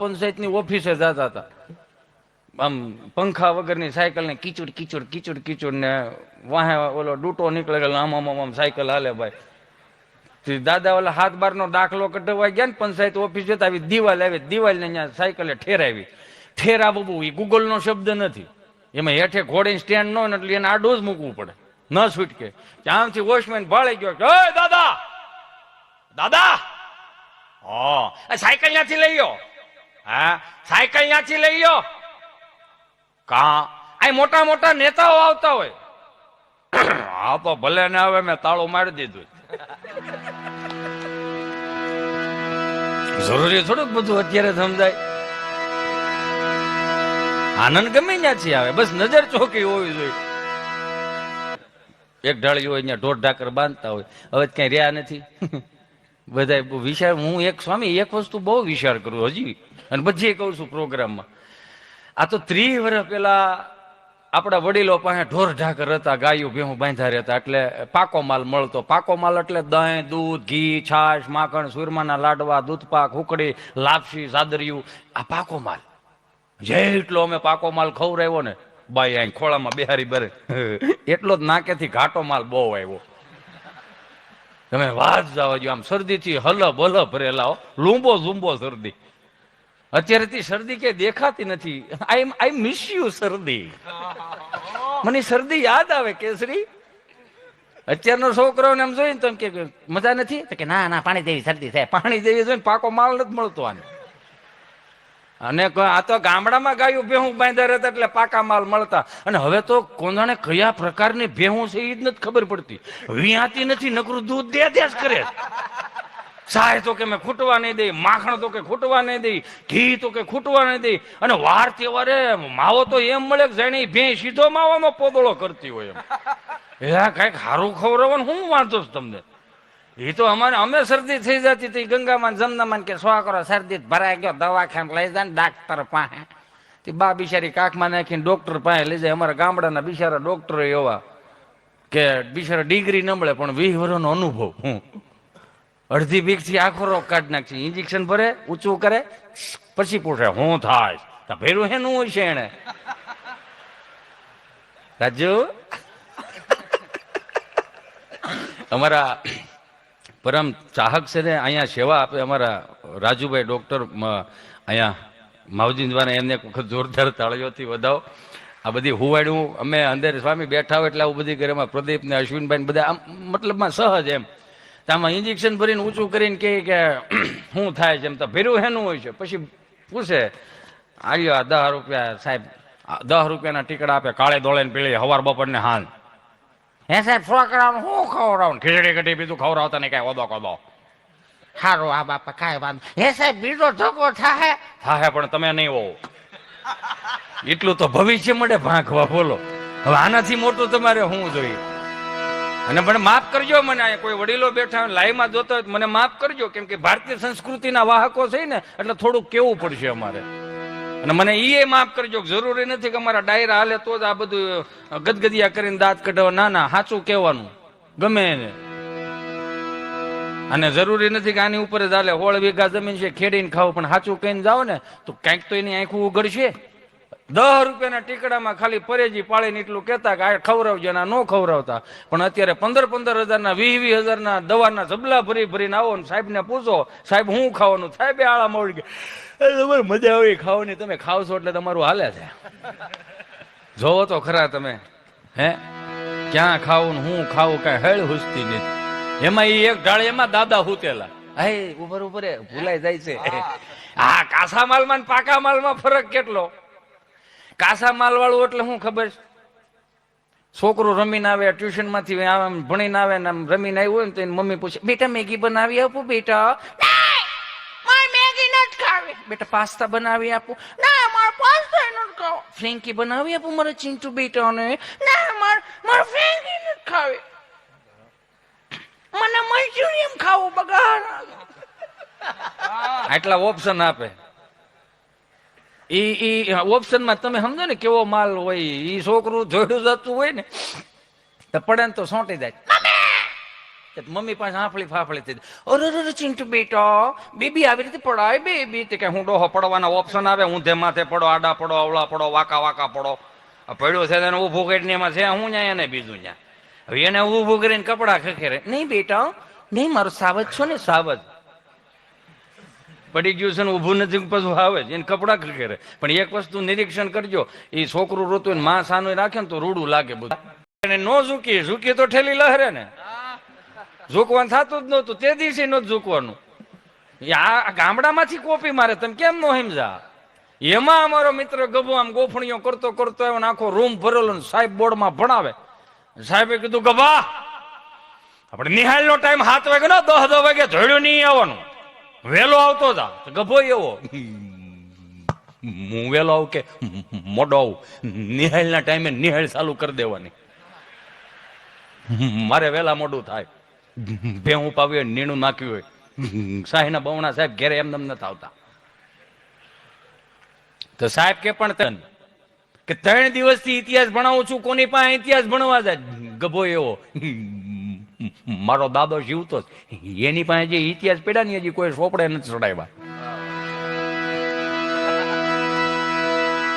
પંચાયતની ઓફિસે જતા હતા. આમ પંખા વગરની સાયકલ ને કીચુડ કીચુડ કીચુડ કીચુડ ને વાહે ઓલો ડૂટો નીકળે ગયેલો આમ આમ આમ સાયકલ હાલે ભાઈ. દાદા ઓલા હાથ બારનો દાખલો કઢવા ગયા ને પંચાયત ઓફિસ જતા આવી દિવાલ આવી દિવાલ ને અહીંયા સાયકલે ઠેરાવી. બબુ એ ગૂગલનો શબ્દ નથી. એમાં હેઠે ઘોડે સ્ટેન્ડ ન ને એટલે એને આડું જ મૂકવું પડે. ન છૂટકે. આમથી વોચમેન ભાળી ગયો દાદા! દાદા! હા સાયકલ ત્યાંથી લઈ ગયો હા, સાયકલ ત્યાંથી લઈ ગયો કા? આ મોટા મોટા નેતાઓ આવતા હોય. હા તો ભલે ને હવે મેં તાળું મારી દીધું. જરૂરી થોડુંક બધું અત્યારે સમજાય. આનંદ ગમે ત્યાંથી આવે, બસ નજર ચોકી હોવી જોઈએ. એક ઢાળીઓ અહીંયા ઢોર ઢાકર બાંધતા હોય. હવે ક્યાંય રહ્યા નથી. બધા વિચાર હું એક સ્વામી, એક વસ્તુ બહુ વિચાર કરું હજી. અને બધી કહું છું પ્રોગ્રામમાં. આ તો ત્રીસ વર્ષ પેલા આપણા વડીલો પાસે ઢોર ઢાકર હતા, ગાયું ભેહું બાંધા રહેતા એટલે પાકો માલ મળતો. પાકો માલ એટલે દહીં, દૂધ, ઘી, છાશ, માખણ, સુરમાના લાડવા, દૂધપાક, હુકડી, લાપસી સાદરિયું આ પાકો માલ. જેટલો અમે પાકો માલ ખવડાવ્યો ને, બાઈ અહીં ખોળામાં બેહારી બરે એટલો જ નાકેથી ઘાટો માલ બહુ આવ્યો. તમે વાત જાવ જો આમ શરદીથી હલબ હલબ ભરેલા હો, લૂંબો ઝૂંબો શરદી. અત્યારેથી શરદી કે દેખાતી નથી. આઈ આઈ મિસ યુ શરદી. મને શરદી યાદ આવે, કેસરી. અત્યારનો છોકરાઓને એમ જોઈને તો એમ કે મજા નથી? કે ના ના, પાણી જેવી શરદી થાય પાણી જેવી જોઈને પાકો માલ નથી મળતો આને. અને આ તો ગામડામાં ગાયું, ભેહું બાંધ્યા રહેતા એટલે પાકા માલ મળતા. અને હવે તો કોંધાણે કયા પ્રકારની ભેહું છે એ જ નથી ખબર પડતી. વિયાતી નથી, નકરું દૂધ દે દે જ કરે. સાય તો કે મેં ખૂટવા નહીં દઈ, માખણ તો કે ખૂટવા નહીં દઈ, ઘી તો કે ખૂટવા નહીં દઈ. અને વાર તહેવારે માવો તો એમ મળે કે જાણે ભે સીધો માવામાં પોદળો કરતી હોય એમ. એ કંઈક સારું ખવડાવવાનું હું વાંધો છું તમને? એ તો અમારે અમે શરદી થઈ જતી હતી. ગંગામાં જમનામાં કે છોકરો શરદી ભરાય ગયો, દવાખાને લઈ જાય ડાક્ટર પાસે. તે બા બિચારી કાખમાં નાખીને ડોક્ટર પાસે લઈ જાય. અમારા ગામડાના બિચારા ડોક્ટર એવા કે બિચારા ડિગ્રી ન મળે, પણ વીસ વર્ષનો અનુભવ. હું અડધી બીકથી આખો રોગ કાઢી નાખશે. ઇન્જેક્શન ભરે, ઊંચું કરે, પછી પૂછે, હું થાય ભેરું હેનું હોય છે એને રાજુ? અમારા પરમ ચાહક છે ને અહીંયા સેવા આપે અમારા રાજુભાઈ ડૉક્ટર અહીંયા માવજી દ્વારા એમને એક વખત જોરદાર તાળીઓથી વધાવો. આ બધી હુવાડ્યું અમે અંદર સ્વામી બેઠા હોય એટલે આવું બધી કરે. અમારા પ્રદીપ ને અશ્વિનભાઈ બધા આમ મતલબમાં સહજ એમ. આમાં ઇન્જેક્શન ભરીને ઊંચું કરીને કહે કે શું થાય છે એમ. તો ભેરું હેનું હોય છે. પછી પૂછે આવ્યો આ દસ રૂપિયા સાહેબ દસ રૂપિયાના ટીકડા આપે, કાળે દોળે ને પીળી, હવાર બપોરને હાલ. હે સાહેબ, છોકરાઓને શું ખવડાવું? ખીચડી કઢી બીજું ખવડાવતા નહીં, કાંઈ ઓદો કોદો. સારું આ બાપા, કાંઈ વાંધો હે સાહેબ, બીજો ધક્કો થાય થાય પણ તમે નહીં હોવ. એટલું તો ભવિષ્ય મળે ભાંખવા બોલો. હવે આનાથી મોટું તમારે શું જોઈએ? અને મને માફ કરજો, મને અહીંયા કોઈ વડીલો બેઠા લાઈવમાં જોતા હોય મને માફ કરજો, કેમ કે ભારતીય સંસ્કૃતિના વાહકો છે ને, એટલે થોડુંક કેવું પડશે અમારે. અને મને એ માફ કરજો જરૂરી નથી કે અમારા ડાયરા હાલે તો જ આ બધું ગદગદિયા કરીને દાંત કઢાવવા. ના ના, સાચું કહેવાનું. ગમે એને. અને જરૂરી નથી કે આની ઉપર જ હાલે. હોળ વીઘા જમીન છે, ખેડીને ખાવ. પણ સાચું કહીને જાઓ ને, તો કંઈક તો એની આંખું ઉઘડશે. દસ રૂપિયાના ટીકડામાં ખાલી પરેજી પાળીને એટલું કહેતા કે આ ખવડાવજો ના ન ખવડાવતા. પણ અત્યારે પંદર પંદર હજારના વીસ વીસ હજારના દવાના જબલા ભરી ભરીને આવો ને સાહેબને પૂછો સાહેબ હું ખાવાનું? સાહેબે આળા મળી ગયા. તમારે મજા આવી ખાવાની તમે ખાવશો એટલે તમારું હાલે છે. જોવો તો ખરા તમે હે? ક્યાં ખાવું ને હું ખાવું કાંઈ હેળ હુસતી નથી. એમાં એ એક ઢાળ એમાં દાદા હુતેલા. હે ઉપર ઉપર એ ભૂલાઈ જાય છે. આ કાસા માલમાં પાકા માલમાં ફરક કેટલો? કાસા માલ વાળું એટલે શું ખબર? છે છોકરો રમીને આવે ટ્યુશનમાંથી આમ ભણીને આવે ને આમ રમીને આવ્યું હોય ને તો એની મમ્મી પૂછે બેટા મેગી બનાવી આપું બેટા? મેગી નથી ખાવી. બેટા પાસ્તા બનાવી આપું? ના મારે પાસ્તા નથી ખાવા. ફ્રેન્કી બનાવી આપું મારે ચિંટુ બેટાને? ના મારે મારે ફ્રેન્કી નથી ખાવી. મને મંચુરિયમ ખાવું બગાડ. આટલા ઓપ્શન આપે. ઈ ઈ ઓપ્શનમાં તમે સમજો ને કેવો માલ હોય, ઈ છોકરું જોયું જતું હોય ને, તો પડે ને તો સોંટી જાય મમ્મી! પાસે આફળી ફાફળી થઈ અરે અરે ચિંટુ બેટા, બેબી આવી રીતે પડાય, બેબી. તે કે હું ડોહો પડવાના ઓપ્શન આવે, હું ધે માથે પડો, આડા પડો, અવળા પડો, વાકા વાકા પડો. પડ્યો છે તેને ઊભું કરીને એમાં છે, હું ન્યા, એને બીજું ન્યા. હવે એને ઊભું કરીને કપડા ખખેરે. નહીં બેટા, નહીં, મારો સાવજ છો ને, સાવજ. પડી ગયું છે ને ઊભું નથી, પાછું આવે એને કપડા ખખેરે પણ એક વસ્તુ નિરીક્ષણ કરજો એ છોકરું રોતું ને માં સાનું રાખે ને તો રૂડું લાગે બધું. નો ઝૂકી ઝૂકી તો ઠેલી લહેરે ને. ઝૂકવાનું થતું જ નહોતું, તે દિવસે નહોતું ઝૂકવાનું. આ ગામડામાંથી કોપી મારે, તમે કેમ નો સમજા એમાં અમારો મિત્ર ગભો આમ ગોફણીઓ કરતો કરતો આવ્યો આખો રૂમ ભરેલો ને સાહેબ બોર્ડમાં ભણાવે. સાહેબે કીધું, ગભા, આપણે નિહાળનો ટાઈમ સાત વાગે ને, દસ દસ વાગે જોડ્યું નહીં આવવાનું. વહેલો આવતો જા. ગભો એવો. હું વહેલો આવું કે મોડો આવું. નિહાળના ટાઈમે નિહાળ ચાલુ કરી દેવાની. મારે વહેલા મોડું થાય. ભેહું પાવ્યું હોય નીણું નાખ્યું હોય. સાહીના બવણા સાહેબ ઘેરે એમ તમને આવતા. તો સાહેબ કે પણ તન કે ત્રણ દિવસથી ઇતિહાસ ભણાવું છું, કોની પાસે ઇતિહાસ ભણવા જાય? ગભો એવો. મારો દાદો જીવતો. એની પાસે જે ઇતિહાસ પડ્યા ને, હજી કોઈ સોપડે નથી ચડાવ્યા.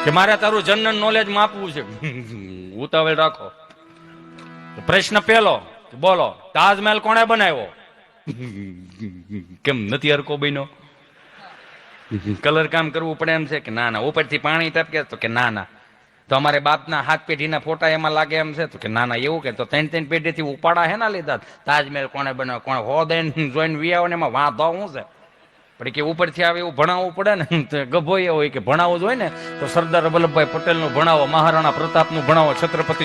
કે મારે તારું જનરલ નોલેજ માપવું છે? ઉતાવળ રાખો. પ્રશ્ન પહેલો બોલો, તાજમહેલ કોણે બનાવ્યો? કેમ નથી હરકો બન્યો? કલર કામ કરવું પડે એમ છે કે ના ના ઉપરથી પાણી ટપકે તો કે ના ના તો અમારે બાપના હાથ પેઢીના ફોટા એમાં લાગે એમ છે. કે ના ના, એવું કે તો ત્રણ ત્રણ પેઢીથી ઉપાડા હે ના લીધા. તાજમહેલ કોણે બનાવ્યો કોણ હો દઈને જોઈને વિયાવો ને એમાં વાંધો શું છે? પણ કે ઉપરથી આવે એવું ભણાવવું પડે ને, તો ગભોય હોય કે ભણાવવું જોઈએ ને, તો સરદાર વલ્લભભાઈ પટેલનું ભણાવો, મહારાણા પ્રતાપનું ભણાવો, છત્રપતિ